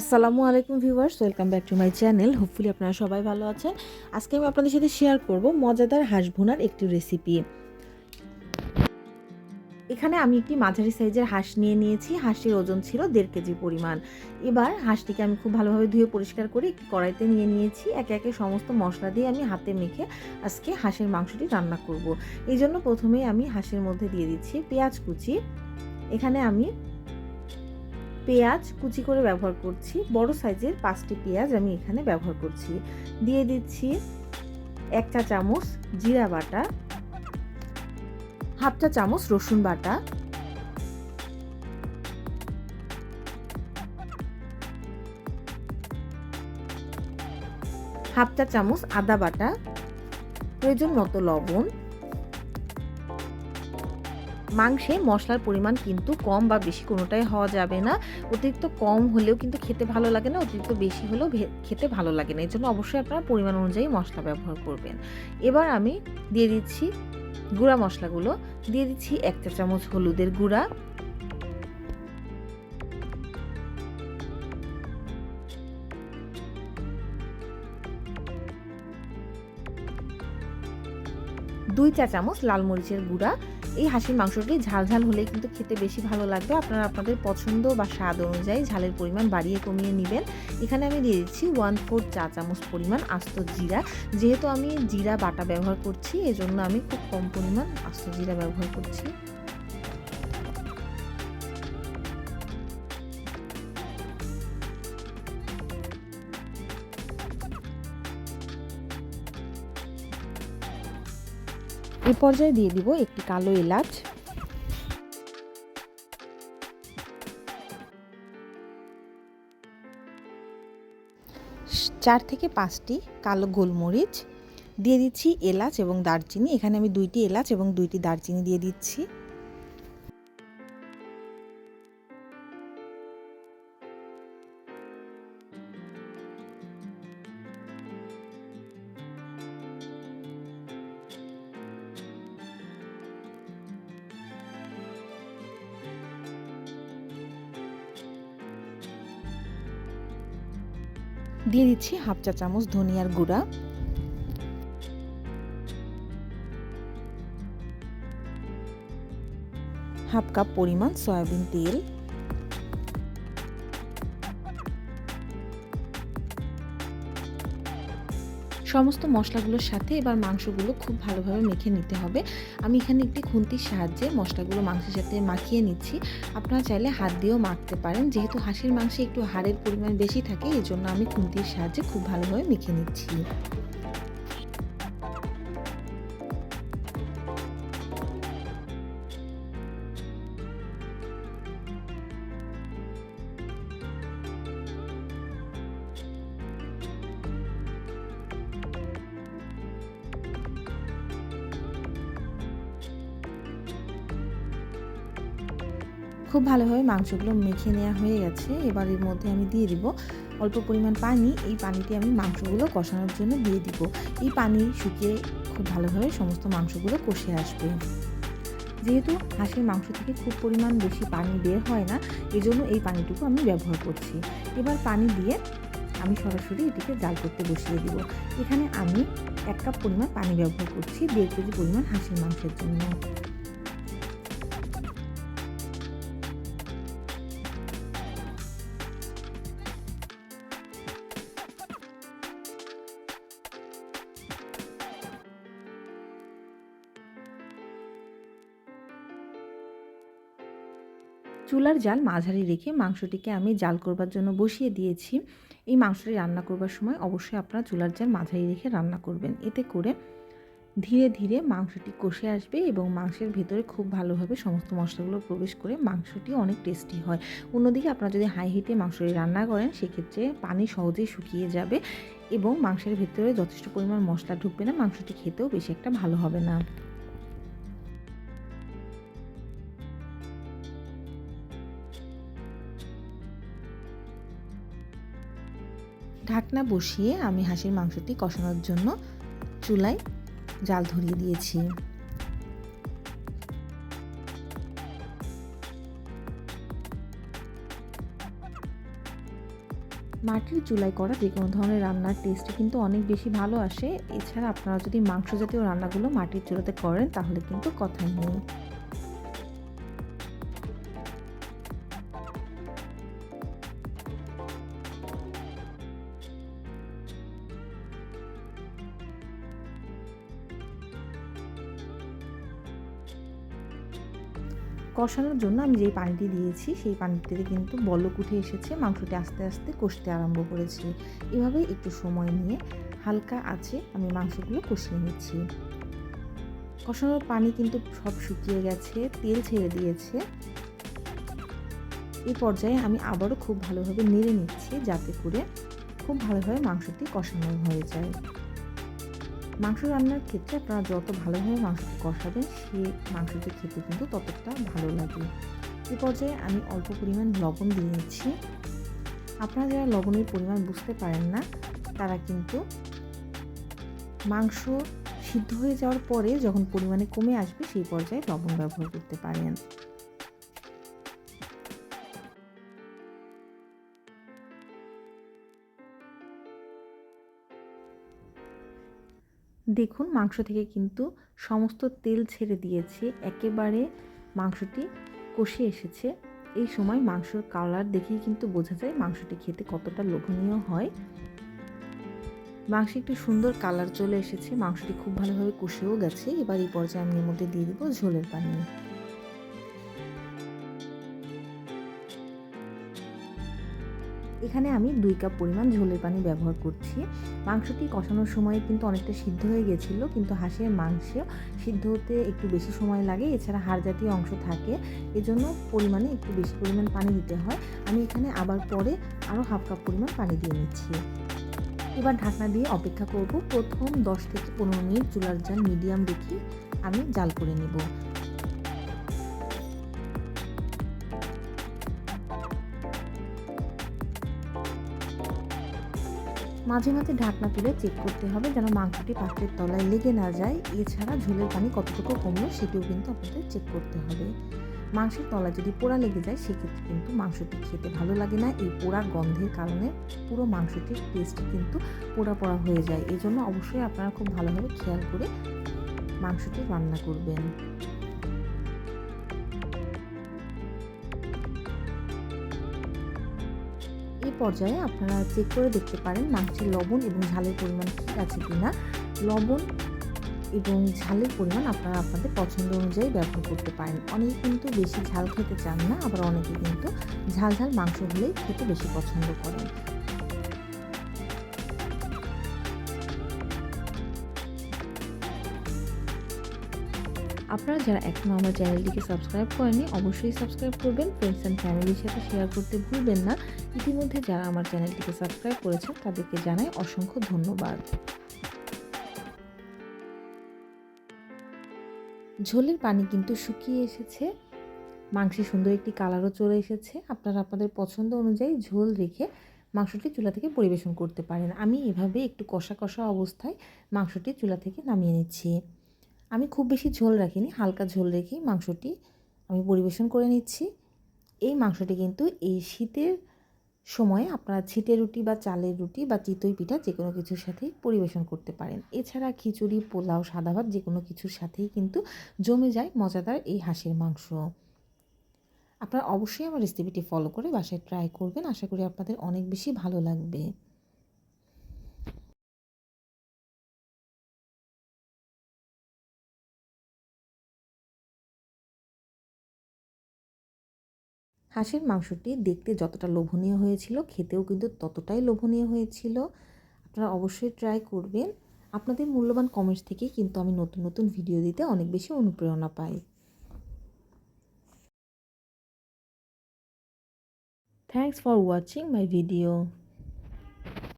আসসালামু আলাইকুম viewers, welcome back to my channel. Hopefully আপনারা সবাই ভালো আছেন। আজকে আমি আপনাদের সাথে শেয়ার করব মজাদার হাঁস ভুনার একটি রেসিপি এখানে আমি একটি মাঝারি সাইজের হাঁস নিয়ে নিয়েছি। হাঁসের ওজন ছিল দেড় কেজি পরিমাণ। এবার হাঁসটিকে আমি খুব ভালোভাবে ধুয়ে পরিষ্কার করে একটি কড়াইতে নিয়ে নিয়েছি। একে একে সমস্ত মশলা দিয়ে আমি হাতে মেখে আজকে হাঁসের মাংসটি রান্না করব। এই জন্য প্রথমেই আমি হাঁসের মধ্যে দিয়ে দিচ্ছি পেঁয়াজ কুচি। এখানে আমি পেঁয়াজ কুচি করে ব্যবহার করছি। বড় সাইজের পাঁচটি পেঁয়াজ আমি এখানে ব্যবহার করছি। দিয়ে দিচ্ছি এক চা চামচ জিরা বাটা, হাফ চা চামচ রসুন বাটা, হাফ চা চামচ আদা বাটা, প্রয়োজন মতো লবণ মাংসে মশলার পরিমাণ কিন্তু কম বা বেশি কোনোটাই হওয়া যাবে না। অতিরিক্ত কম হলেও কিন্তু খেতে ভালো লাগে না, অতিরিক্ত বেশি হলেও খেতে ভালো লাগে না। এই জন্য অবশ্যই আপনারা পরিমাণ অনুযায়ী মশলা ব্যবহার করবেন। এবার আমি দিয়ে দিচ্ছি গুঁড়া মশলাগুলো। দিয়ে দিচ্ছি এক চা চামচ হলুদের গুঁড়া। দুই চা চামচ লাল মরিচের গুঁড়া। এই হাঁসির মাংসটি ঝাল ঝাল হলে কিন্তু খেতে বেশি ভালো লাগবে। আপনারা আপনাদের পছন্দ বা স্বাদ অনুযায়ী ঝালের পরিমাণ বাড়িয়ে কমিয়ে নেবেন। এখানে আমি দিয়ে দিচ্ছি ওয়ান ফোর চা চামচ পরিমাণ আস্ত জিরা। যেহেতু আমি জিরা বাটা ব্যবহার করছি, এজন্য আমি খুব কম পরিমাণ আস্ত জিরা ব্যবহার করছি। এ পর্যায়ে দিয়ে দিব একটি কালো এলাচ। চার থেকে পাঁচটি কালো গোলমরিচ। দিয়ে দিচ্ছি এলাচ এবং দারচিনি। এখানে আমি দুইটি এলাচ এবং দুইটি দারচিনি দিয়ে দিচ্ছি। দিয়ে দিচ্ছি হাফ চা চামচ ধনিয়ার গুঁড়া। হাফ কাপ পরিমাণ সয়াবিন তেল। সমস্ত মশলাগুলোর সাথে এবার মাংসগুলো খুব ভালোভাবে মেখে নিতে হবে। আমি এখানে একটি খুন্তির সাহায্যে মশলাগুলো মাংসের সাথে মাখিয়ে নিচ্ছি। আপনারা চাইলে হাত দিয়েও মাখতে পারেন। যেহেতু হাঁসের মাংসে একটু হাড়ের পরিমাণ বেশি থাকে এই জন্য আমি খুন্তির সাহায্যে খুব ভালোভাবে মেখে নিচ্ছি। খুব ভালোভাবে মাংসগুলো মেখে নেওয়া হয়ে গেছে। এবার এর মধ্যে আমি দিয়ে দিব অল্প পরিমাণ পানি। এই পানিতে আমি মাংসগুলো কষানোর জন্য দিয়ে দিব। এই পানি শুকিয়ে খুব ভালোভাবে সমস্ত মাংসগুলো কষে আসবে। যেহেতু হাঁসের মাংস থেকে খুব পরিমাণ বেশি পানি বের হয় না, এজন্য এই পানিটুকু আমি ব্যবহার করছি। এবার পানি দিয়ে আমি সরাসরি এটিকে জাল করতে বসিয়ে দিব। এখানে আমি এক কাপ পরিমাণ পানি ব্যবহার করছি, দেড় কেজি পরিমাণ হাঁসের মাংসের জন্য। চুলার জাল মাঝারি রেখে মাংসটিকে আমি জাল করবার জন্য বসিয়ে দিয়েছি। এই মাংসটি রান্না করবার সময় অবশ্যই আপনারা চুলার জাল মাঝারি রেখে রান্না করবেন। এতে করে ধীরে ধীরে মাংসটি কষে আসবে এবং মাংসের ভেতরে খুব ভালোভাবে সমস্ত মশলাগুলো প্রবেশ করে মাংসটি অনেক টেস্টি হয়। অন্যদিকে আপনারা যদি হাই হিটে মাংসটি রান্না করেন, সেক্ষেত্রে পানি সহজেই শুকিয়ে যাবে এবং মাংসের ভেতরে যথেষ্ট পরিমাণ মশলা ঢুকবে না, মাংসটি খেতেও বেশি একটা ভালো হবে না। ঢাকনা বসিয়ে আমি হাঁসের মাংসটি কষানোর জন্য চুলায় জাল ধরিয়ে দিয়েছি। মাটির চুলায় করা যে কোনো ধরনের রান্নার টেস্টে কিন্তু অনেক বেশি ভালো আসে। এছাড়া আপনারা যদি মাংস জাতীয় রান্নাগুলো মাটির চুলাতে করেন তাহলে কিন্তু কথাই নেই। কষানোর জন্য আমি যেই পানিটি দিয়েছি, সেই পানিটিতে কিন্তু বলক উঠে এসেছে। মাংসটি আস্তে আস্তে কষতে আরম্ভ করেছি। এভাবে একটু সময় নিয়ে হালকা আছে আমি মাংসগুলো কষিয়ে নিচ্ছি। কষানোর পানি কিন্তু সব শুকিয়ে গেছে, তেল ছেড়ে দিয়েছে। এই পর্যায়ে আমি আবারও খুব ভালোভাবে নেড়ে নিচ্ছি যাতে করে খুব ভালোভাবে মাংসটি কষানো হয়ে যায়। মাংস রান্নার ক্ষেত্রে আপনারা যত ভালোভাবে মাংস কষাবেন, সে মাংসটি খেতে কিন্তু ততটা ভালো লাগে। এ পর্যায়ে আমি অল্প পরিমাণ লবণ দিয়ে নিচ্ছি আপনারা যারা লবণের পরিমাণ বুঝতে পারেন না, তারা কিন্তু মাংস সিদ্ধ হয়ে যাওয়ার পরে যখন পরিমাণে কমে আসবে, সেই পর্যায়ে লবণ ব্যবহার করতে পারেন। দেখুন, মাংস থেকে কিন্তু সমস্ত তেল ছেড়ে দিয়েছে। একেবারে মাংসটি কষে এসেছে। এই সময় মাংসর কালার দেখেই কিন্তু বোঝা যায় মাংসটি খেতে কতটা লোভনীয় হয়। মাংস একটি সুন্দর কালার চলে এসেছে। মাংসটি খুব ভালোভাবে কষেও গেছে। এবার এই পর্যায়ে আমি এর মধ্যে দিয়ে দিব ঝোলের পানি। এখানে আমি দুই কাপ পরিমাণ ঝোলের পানি ব্যবহার করছি। মাংসটি কষানোর সময় কিন্তু অনেকটা সিদ্ধ হয়ে গেছিল, কিন্তু হাঁসের মাংস সিদ্ধ হতে একটু বেশি সময় লাগে, এছাড়া হাড় জাতীয় অংশ থাকে, এজন্য পরিমাণে একটু বেশি পরিমাণ পানি দিতে হয়। আমি এখানে আবার পরে আরও হাফ কাপ পরিমাণ পানি দিয়ে নিচ্ছি। এবার ঢাকনা দিয়ে অপেক্ষা করব। প্রথম দশ থেকে পনেরো মিনিট চুলার জাল মিডিয়াম রেখে আমি জাল করে নেব। মাঝে মাঝে ঢাকনা তুলে চেক করতে হবে যেন মাংসটি পাত্রের তলায় লেগে না যায়। এছাড়া ঝোলের পানি কতটুকু কমলো সেটিও কিন্তু আপনাদের চেক করতে হবে। মাংসের তলায় যদি পোড়া লেগে যায়, সেক্ষেত্রে কিন্তু মাংসটি খেতে ভালো লাগে না। এই পোড়া গন্ধের কারণে পুরো মাংসটির টেস্ট কিন্তু পোড়া পোড়া হয়ে যায়। এই জন্য অবশ্যই আপনারা খুব ভালোভাবে খেয়াল করে মাংসটি রান্না করবেন। পর্যায়ে আপনারা চেক করে দেখতে পারেন মাংসের লবণ এবং ঝালের পরিমাণ ঠিক আছে কি না লবণ এবং ঝালের পরিমাণ আপনারা আপনাদের পছন্দ অনুযায়ী ব্যবহার করতে পারেন। অনেকে কিন্তু বেশি ঝাল খেতে চান না, আবার অনেকে কিন্তু ঝাল ঝাল মাংস হলেই খেতে বেশি পছন্দ করেন। আপনারা যারা এখনও আমার চ্যানেলটিকে সাবস্ক্রাইব করেনি অবশ্যই সাবস্ক্রাইব করবেন। ফ্রেন্ডস অ্যান্ড ফ্যামিলির সাথে শেয়ার করতে ভুলবেন না। ইতিমধ্যে যারা আমার চ্যানেলটিকে সাবস্ক্রাইব করেছেন, তাদেরকে জানাই অসংখ্য ধন্যবাদ। ঝোলের পানি কিন্তু শুকিয়ে এসেছে। মাংসে সুন্দর একটি কালারও চলে এসেছে। আপনারা আপনাদের পছন্দ অনুযায়ী ঝোল রেখে মাংসটি চুলা থেকে পরিবেশন করতে পারেন। আমি এভাবে একটু কষা কষা অবস্থায় মাংসটি চুলা থেকে নামিয়ে নিচ্ছি। আমি খুব বেশি ঝোল রাখিনি, হালকা ঝোল রেখেই মাংসটি আমি পরিবেশন করে নিচ্ছি। এই মাংসটি কিন্তু এই শীতের সময়ে আপনারা ছিটে রুটি বা চালের রুটি বা চিতই পিঠা যে কোনো কিছুর সাথেই পরিবেশন করতে পারেন। এছাড়া খিচুড়ি, পোলাও সাদা ভাত যে কোনো কিছুর সাথেই কিন্তু জমে যায় মজাদার এই হাঁসের মাংস। আপনারা অবশ্যই আমার রেসিপিটি ফলো করে বাসায় ট্রাই করবেন। আশা করি আপনাদের অনেক বেশি ভালো লাগবে। হাঁসের মাংসটি দেখতে যতটা লোভনীয় হয়েছিল, খেতেও কিন্তু ততটাই লোভনীয় হয়েছিল। আপনারা অবশ্যই ট্রাই করবেন। আপনাদের মূল্যবান কমেন্টস থেকে কিন্তু আমি নতুন নতুন ভিডিও দিতে অনেক বেশি অনুপ্রেরণা পাই। Thanks for watching my video